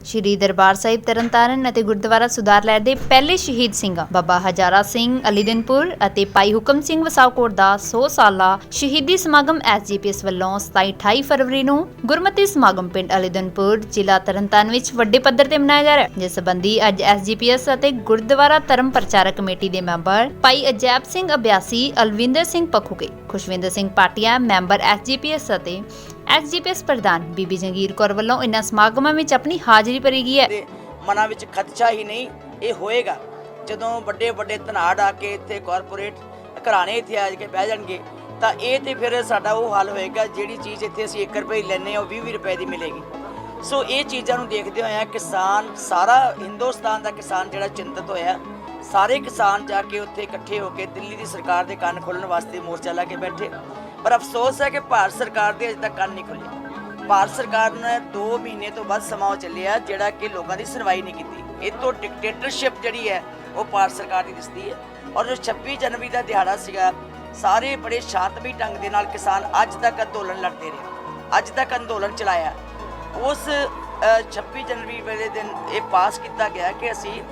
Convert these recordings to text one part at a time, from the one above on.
ਸ਼੍ਰੀ ਦਰਬਾਰ ਸਾਹਿਬ ਤਰਨਤਾਰਨ ਅਤੇ ਗੁਰਦੁਆਰਾ ਸੁਧਾਰਲੈਰ ਦੇ ਪਹਿਲੇ ਸ਼ਹੀਦ ਸਿੰਘ ਬਾਬਾ ਹਜ਼ਾਰਾ ਸਿੰਘ, ਅਲੀਦਨਪੁਰ ਅਤੇ ਭਾਈ ਹੁਕਮ ਸਿੰਘ ਵਸਾਵਕੋਟ ਦਾ 100 ਸਾਲਾ ਸ਼ਹੀਦੀ ਸਮਾਗਮ ਐਸਜੀਪੀਐਸ ਵੱਲੋਂ 27-28 ਫਰਵਰੀ ਨੂੰ ਗੁਰਮਤਿ ਸਮਾਗਮ ਪਿੰਡ ਅਲੀਦਨਪੁਰ, ਜ਼ਿਲ੍ਹਾ ਤਰਨਤਾਰਨ ਵਿੱਚ ਵੱਡੇ ਪੱਧਰ ਤੇ ਮਨਾਇਆ ਜਾ ਰਿਹਾ ਹੈ। ਜਿਸ ਸੰਬੰਧੀ ਅੱਜ ਐਸਜੀਪੀਐਸ ਅਤੇ ਗੁਰਦੁਆਰਾ ਧਰਮ ਪ੍ਰਚਾਰਕ ਕਮੇਟੀ ਦੇ ਮੈਂਬਰ ਭਾਈ ਅਜੈਬ ਸਿੰਘ ਅਭਿਆਸੀ, ਅਲਵਿੰਦਰ ਸਿੰਘ ਪਖੂਕੇ ਖੁਸ਼ਵਿੰਦਰ ਸਿੰਘ ਪਾਟਿਆ ਮੈਂਬਰ ਐਸਜੀਪੀਐਸ ਅਤੇ ਐਸਜੀਪੀਐਸ ਪ੍ਰਧਾਨ ਬੀਬੀ ਜੰਗੀਰ ਕੌਰ ਵੱਲੋਂ ਇਹਨਾਂ ਸਮਾਗਮਾਂ ਵਿੱਚ ਆਪਣੀ ਹਾਜ਼ਰੀ ਭਰੀ ਗਈ ਹੈ। ਮਨਾਂ ਵਿੱਚ ਖਦਸ਼ਾ ਹੀ ਨਹੀਂ, ਇਹ ਹੋਏਗਾ। ਜਦੋਂ ਵੱਡੇ ਵੱਡੇ ਧਨਾੜ ਆ ਕੇ ਇੱਥੇ ਕਾਰਪੋਰੇਟ ਘਰਾਣੇ ਇੱਥੇ ਆ ਕੇ ਬਹਿ ਜਾਣਗੇ, ਤਾਂ ਇਹ ਤੇ ਫਿਰ ਸਾਡਾ ਉਹ ਹੱਲ ਹੋਏਗਾ, ਜਿਹੜੀ ਚੀਜ਼ ਇੱਥੇ ਅਸੀਂ 1 ਰੁਪਏ ਲੈਨੇ ਆ ਉਹ 20 ਰੁਪਏ ਦੀ ਮਿਲੇਗੀ। ਸੋ ਇਹ ਚੀਜ਼ਾਂ ਨੂੰ ਦੇਖਦੇ ਹੋਇਆ ਕਿਸਾਨ, ਸਾਰਾ ਹਿੰਦੁਸਤਾਨ ਦਾ ਕਿਸਾਨ ਜਿਹੜਾ ਚਿੰਤਤ ਹੋਇਆ, ਸਾਰੇ ਕਿਸਾਨ ਜਾ ਕੇ ਉੱਥੇ ਇਕੱਠੇ ਹੋ ਕੇ ਦਿੱਲੀ ਦੀ ਸਰਕਾਰ ਦੇ ਕੰਨ ਖੋਲਣ ਵਾਸਤੇ ਮੋਰਚਾ ਲਾ ਕੇ ਬੈਠੇ। ਪਰ ਅਫਸੋਸ ਹੈ ਕਿ ਭਾਰਤ ਸਰਕਾਰ ਦੇ ਅਜੇ ਤੱਕ ਕੰਨ ਨਹੀਂ ਖੁੱਲੇ। ਭਾਰਤ ਸਰਕਾਰ ਨੇ 2 ਮਹੀਨੇ ਤੋਂ ਵੱਧ ਸਮਾਂ ਉਹ ਚੱਲਿਆ ਜਿਹੜਾ ਕਿ ਲੋਕਾਂ ਦੀ ਸੁਣਵਾਈ ਨਹੀਂ ਕੀਤੀ। ਇਹ ਤੋਂ ਡਿਕਟੇਟਰਸ਼ਿਪ ਜਿਹੜੀ ਹੈ ਉਹ ਭਾਰਤ ਸਰਕਾਰ ਦੀ ਦਿਸਦੀ ਹੈ। ਔਰ ਜੋ 26 ਜਨਵਰੀ ਦਾ ਦਿਹਾੜਾ ਸੀਗਾ ਸਾਰੇ ਬੜੇ ਸ਼ਾਂਤਮਈ ਢੰਗ ਦੇ ਨਾਲ ਕਿਸਾਨ ਅੱਜ ਤੱਕ ਅੰਦੋਲਨ ਲੜਦੇ ਰਹੇ। ਅੱਜ ਤੱਕ ਅੰਦੋਲਨ ਚਲਾਇਆ। ਉਸ ਅ, 26 ਜਨਵਰੀ ਵੇਲੇ ਦਿਨ ਇਹ ਪਾਸ ਕੀਤਾ ਗਿਆ ਕਿ ਅਸੀਂ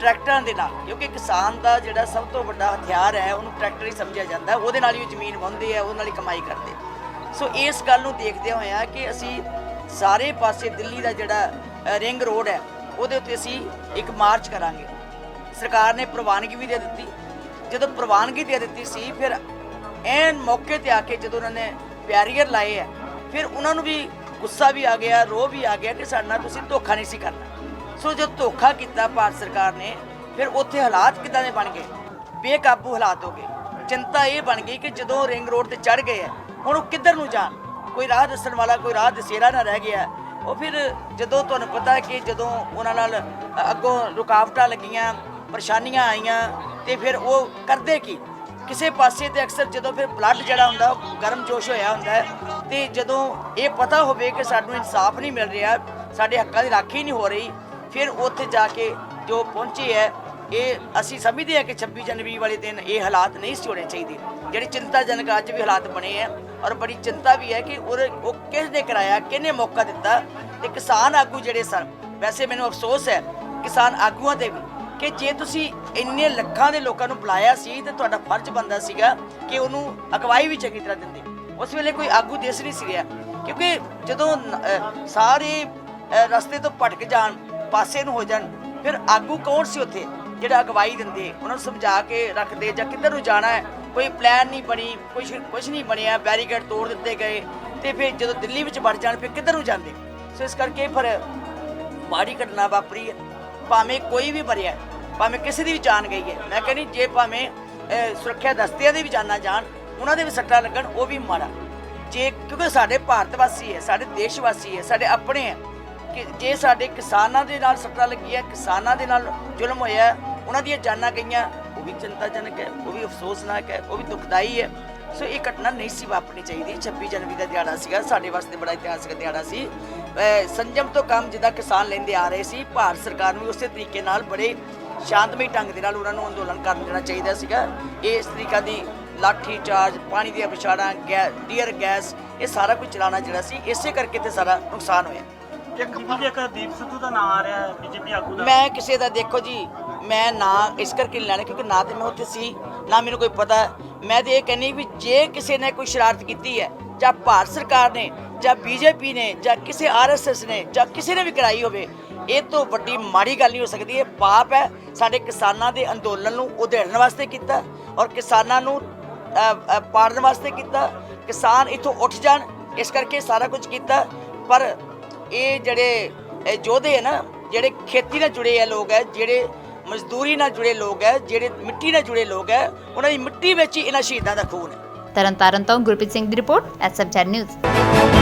ਟਰੈਕਟਰਾਂ ਦੇ ਨਾਲ, ਕਿਉਂਕਿ ਕਿਸਾਨ ਦਾ ਜਿਹੜਾ ਸਭ ਤੋਂ ਵੱਡਾ ਹਥਿਆਰ ਹੈ, ਉਹਨੂੰ ਟਰੈਕਟਰ ਹੀ ਸਮਝਿਆ ਜਾਂਦਾ ਉਹਦੇ ਨਾਲ ਹੀ ਉਹ ਜ਼ਮੀਨ ਵਾਹੁੰਦੇ ਆ, ਉਹਦੇ ਨਾਲ ਹੀ ਕਮਾਈ ਕਰਦੇ ਸੋ ਇਸ ਗੱਲ ਨੂੰ ਦੇਖਦੇ ਹੋਇਆ ਕਿ ਅਸੀਂ ਸਾਰੇ ਪਾਸੇ ਦਿੱਲੀ ਦਾ ਜਿਹੜਾ ਰਿੰਗ ਰੋਡ ਹੈ, ਉਹਦੇ ਉੱਤੇ ਅਸੀਂ ਇੱਕ ਮਾਰਚ ਕਰਾਂਗੇ। ਸਰਕਾਰ ਨੇ ਪ੍ਰਵਾਨਗੀ ਵੀ ਦੇ ਦਿੱਤੀ। ਜਦੋਂ ਪ੍ਰਵਾਨਗੀ ਦੇ ਦਿੱਤੀ ਸੀ, ਫਿਰ ਐਨ ਮੌਕੇ ਤੇ ਆ ਕੇ ਜਦੋਂ ਉਹਨਾਂ ਨੇ ਬੈਰੀਅਰ ਲਾਏ ਆ, ਫਿਰ ਉਹਨਾਂ ਨੂੰ ਵੀ ਗੁੱਸਾ ਵੀ ਆ ਗਿਆ, ਰੋਹ ਵੀ ਆ ਗਿਆ ਕਿ ਸਾਡੇ ਨਾਲ ਤੁਸੀਂ ਧੋਖਾ ਨਹੀਂ ਸੀ ਕਰਨਾ। ਸੋ ਜੋ ਧੋਖਾ ਕੀਤਾ ਭਾਰਤ ਸਰਕਾਰ ਨੇ, ਫਿਰ ਉੱਥੇ ਹਾਲਾਤ ਕਿਦਾਂ ਦੇ ਬਣ ਗਏ? ਬੇਕਾਬੂ ਹਾਲਾਤ ਹੋ ਗਏ। ਚਿੰਤਾ ਇਹ ਬਣ ਗਈ ਕਿ ਜਦੋਂ ਰਿੰਗ ਰੋਡ ਤੇ ਚੜ ਗਏ ਆ ਹੁਣ ਉਹ ਕਿੱਧਰ ਨੂੰ ਜਾਣ? ਕੋਈ ਰਾਹ ਦੱਸਣ ਵਾਲਾ, ਕੋਈ ਰਾਹ ਦਸੇਰਾ ਨਾ ਰਹਿ ਗਿਆ ਉਹ ਫਿਰ ਜਦੋਂ ਤੁਹਾਨੂੰ ਪਤਾ ਕਿ ਜਦੋਂ ਉਹਨਾਂ ਨਾਲ ਅੱਗੋਂ ਰੁਕਾਵਟਾਂ ਲੱਗੀਆਂ, ਪਰੇਸ਼ਾਨੀਆਂ ਆਈਆਂ, ਤੇ ਫਿਰ ਉਹ ਕਰਦੇ ਕੀ? ਕਿਸੇ ਪਾਸੇ ਤੇ ਅਕਸਰ ਜਦੋਂ ਫਿਰ ਬਲੱਡ ਜਿਹੜਾ ਹੁੰਦਾ, ਗਰਮ ਜੋਸ਼ ਹੋਇਆ ਹੁੰਦਾ ਹੈ, ਤੇ ਜਦੋਂ ਇਹ ਪਤਾ ਹੋਵੇ ਕਿ ਸਾਨੂੰ ਇਨਸਾਫ ਨਹੀਂ ਮਿਲ ਰਿਹਾ, ਸਾਡੇ ਹੱਕਾਂ ਦੀ ਰਾਖੀ ਨਹੀਂ ਹੋ ਰਹੀ ਫਿਰ ਉੱਥੇ ਜਾ ਕੇ ਜੋ ਪਹੁੰਚੇ ਹੈ, ਇਹ ਅਸੀਂ ਸਮਝਦੇ ਹਾਂ ਕਿ 26 ਜਨਵਰੀ ਵਾਲੇ ਦਿਨ ਇਹ ਹਾਲਾਤ ਨਹੀਂ ਸੀ ਹੋਣੇ ਚਾਹੀਦੇ। ਜਿਹੜੇ ਚਿੰਤਾਜਨਕ ਅੱਜ ਵੀ ਹਾਲਾਤ ਬਣੇ ਆ ਔਰ ਬੜੀ ਚਿੰਤਾ ਵੀ ਹੈ ਕਿ ਉਹਦੇ- ਉਹ ਕਿਸ ਨੇ ਕਰਾਇਆ, ਕਿਹਨੇ ਮੌਕਾ ਦਿੱਤਾ ਤੇ ਕਿਸਾਨ ਆਗੂ ਜਿਹੜੇ ਸਨ, ਵੈਸੇ ਮੈਨੂੰ ਅਫਸੋਸ ਹੈ ਕਿਸਾਨ ਆਗੂਆਂ ਤੇ ਵੀ ਕਿ ਜੇ ਤੁਸੀਂ ਇੰਨੇ ਲੱਖਾਂ ਦੇ ਲੋਕਾਂ ਨੂੰ ਬੁਲਾਇਆ ਸੀ ਤੇ ਤੁਹਾਡਾ ਫਰਜ਼ ਬਣਦਾ ਸੀਗਾ ਕਿ ਉਹਨੂੰ ਅਗਵਾਈ ਵੀ ਚੰਗੀ ਤਰ੍ਹਾਂ ਦਿੰਦੇ। ਉਸ ਵੇਲੇ ਕੋਈ ਆਗੂ ਦੇਸ ਨਹੀਂ ਸੀ ਰਿਹਾ ਕਿਉਂਕਿ ਜਦੋਂ ਸਾਰੇ ਰਸਤੇ ਤੋਂ ਭਟਕ ਜਾਣ ਪਾਸੇ ਨੂੰ ਹੋ ਜਾਣ, ਫਿਰ ਆਗੂ ਕੌਣ ਸੀ ਉੱਥੇ? ਜਿਹੜਾ ਅਗਵਾਈ ਦਿੰਦੇ, ਉਹਨਾਂ ਨੂੰ ਸਮਝਾ ਕੇ ਰੱਖਦੇ ਜਾਂ ਕਿੱਧਰ ਨੂੰ ਜਾਣਾ ਹੈ? ਕੋਈ ਪਲਾਨ ਨਹੀਂ ਬਣੀ ਕੁਝ ਕੁਝ ਨਹੀਂ ਬਣਿਆ ਬੈਰੀਕੇਡ ਤੋੜ ਦਿੱਤੇ ਗਏ। ਤੇ ਫਿਰ ਜਦੋਂ ਦਿੱਲੀ ਵਿੱਚ ਵੜ ਜਾਣ, ਫਿਰ ਕਿੱਧਰ ਨੂੰ ਜਾਂਦੇ? ਸੋ ਇਸ ਕਰਕੇ ਫਿਰ ਮਾੜੀ ਘਟਨਾ ਵਾਪਰੀ ਹੈ। ਭਾਵੇਂ ਕੋਈ ਵੀ ਮਰਿਆ ਭਾਵੇਂ ਕਿਸੇ ਦੀ ਵੀ ਜਾਨ ਗਈ ਹੈ, ਮੈਂ ਕਹਿੰਦੀ ਜੇ ਭਾਵੇਂ ਸੁਰੱਖਿਆ ਦਸਤਿਆਂ ਦੇ ਵੀ ਜਾਨਾਂ ਜਾਣ, ਉਹਨਾਂ ਦੇ ਵੀ ਸੱਟਾਂ ਲੱਗਣ, ਉਹ ਵੀ ਮਾੜਾ। ਜੇ ਕਿਉਂਕਿ ਸਾਡੇ ਭਾਰਤ ਵਾਸੀ ਹੈ, ਸਾਡੇ ਦੇਸ਼ ਵਾਸੀ ਹੈ, ਸਾਡੇ ਆਪਣੇ ਹੈ ਕਿ ਜੇ ਸਾਡੇ ਕਿਸਾਨਾਂ ਦੇ ਨਾਲ ਸੱਟਾਂ ਲੱਗੀਆਂ ਕਿਸਾਨਾਂ ਦੇ ਨਾਲ ਜ਼ੁਲਮ ਹੋਇਆ ਉਹਨਾਂ ਦੀਆਂ ਜਾਨਾਂ ਗਈਆਂ, ਉਹ ਵੀ ਚਿੰਤਾਜਨਕ ਹੈ, ਉਹ ਵੀ ਅਫਸੋਸਨਾਕ ਹੈ, ਉਹ ਵੀ ਦੁਖਦਾਈ ਹੈ। ਸੋ ਇਹ ਘਟਨਾ ਨਹੀਂ ਸੀ ਵਾਪਰਨੀ ਚਾਹੀਦੀ। 26 ਜਨਵਰੀ ਦਾ ਦਿਹਾੜਾ ਸੀਗਾ, ਸਾਡੇ ਵਾਸਤੇ ਬੜਾ ਇਤਿਹਾਸਕ ਦਿਹਾੜਾ ਸੀ। ਸੰਜਮ ਤੋਂ ਕੰਮ ਜਿੱਦਾਂ ਕਿਸਾਨ ਲੈਂਦੇ ਆ ਰਹੇ ਸੀ, ਭਾਰਤ ਸਰਕਾਰ ਨੂੰ ਉਸੇ ਤਰੀਕੇ ਨਾਲ ਬੜੇ ਸ਼ਾਂਤਮਈ ਢੰਗ ਦੇ ਨਾਲ ਉਹਨਾਂ ਨੂੰ ਅੰਦੋਲਨ ਕਰਨ ਦੇਣਾ ਚਾਹੀਦਾ ਸੀਗਾ। ਇਹ ਇਸ ਤਰੀਕਾ ਦੀ ਲਾਠੀ ਚਾਰਜ, ਪਾਣੀ ਦੀਆਂ ਵਿਛਾੜਾਂ ਗੈ, ਡੀਅਰ ਗੈਸ, ਇਹ ਸਾਰਾ ਕੁਝ ਚਲਾਉਣਾ ਜਿਹੜਾ ਸੀ, ਇਸੇ ਕਰਕੇ ਤੇ ਸਾਰਾ ਨੁਕਸਾਨ ਹੋਇਆ। ਇੱਕ ਇੱਕ ਦੀਪ ਸਿੱਧੂ ਦਾ ਨਾਮ ਆ ਰਿਹਾ ਹੈ ਬੀਜੇਪੀ ਆਗੂ ਦਾ। ਮੈਂ ਕਿਸੇ ਦਾ ਦੇਖੋ ਜੀ, ਮੈਂ ਨਾ ਇਸ ਕਰਕੇ ਲੈਣਾ ਕਿਉਂਕਿ ਨਾ ਤੇ ਮੈਂ ਉੱਥੇ ਸੀ, ਨਾ ਮੈਨੂੰ ਕੋਈ ਪਤਾ। ਮੈਂ ਤੇ ਇਹ ਕਹਿੰਨੀ ਵੀ ਜੇ ਕਿਸੇ ਨੇ ਕੋਈ ਸ਼ਰਾਰਤ ਕੀਤੀ ਹੈ, ਜਾਂ ਭਾਰਤ ਸਰਕਾਰ ਨੇ, ਜਾਂ ਬੀਜੇਪੀ ਨੇ, ਜਾਂ ਕਿਸੇ ਆਰਐਸਐਸ ਨੇ, ਜਾਂ ਕਿਸੇ ਨੇ ਵੀ ਕਰਾਈ ਹੋਵੇ, ਇਹ ਤੋਂ ਵੱਡੀ ਮਾੜੀ ਗੱਲ ਨਹੀਂ ਹੋ ਸਕਦੀ। ਇਹ ਪਾਪ ਹੈ ਸਾਡੇ ਕਿਸਾਨਾਂ ਦੇ ਅੰਦੋਲਨ ਨੂੰ ਉਧੇੜਨ ਵਾਸਤੇ ਕੀਤਾ ਔਰ ਕਿਸਾਨਾਂ ਨੂੰ ਪਾੜਨ ਵਾਸਤੇ ਕੀਤਾ। ਕਿਸਾਨ ਇਥੋਂ ਉੱਠ ਜਾਣ, ਇਸ ਕਰਕੇ ਸਾਰਾ ਕੁਝ ਕੀਤਾ। ਪਰ ਇਹ ਜਿਹੜੇ, ਇਹ ਯੋਧੇ ਹੈ ਨਾ, ਜਿਹੜੇ ਖੇਤੀ ਨਾਲ ਜੁੜੇ ਆ ਲੋਕ ਹੈ ਜਿਹੜੇ ਮਜ਼ਦੂਰੀ ਨਾਲ ਜੁੜੇ ਲੋਕ ਹੈ ਜਿਹੜੇ ਮਿੱਟੀ ਨਾਲ ਜੁੜੇ ਲੋਕ ਹੈ ਉਹਨਾਂ ਦੀ ਮਿੱਟੀ ਵਿੱਚ ਹੀ ਇਹਨਾਂ ਸ਼ਹੀਦਾਂ ਦਾ ਖੂਨ ਹੈ ਤਰਨਤਾਰਨ ਤੋਂ ਗੁਰਪ੍ਰੀਤ ਸਿੰਘ ਦੀ ਰਿਪੋਰਟ ਐਸਐਫ ਨਿਊਜ਼।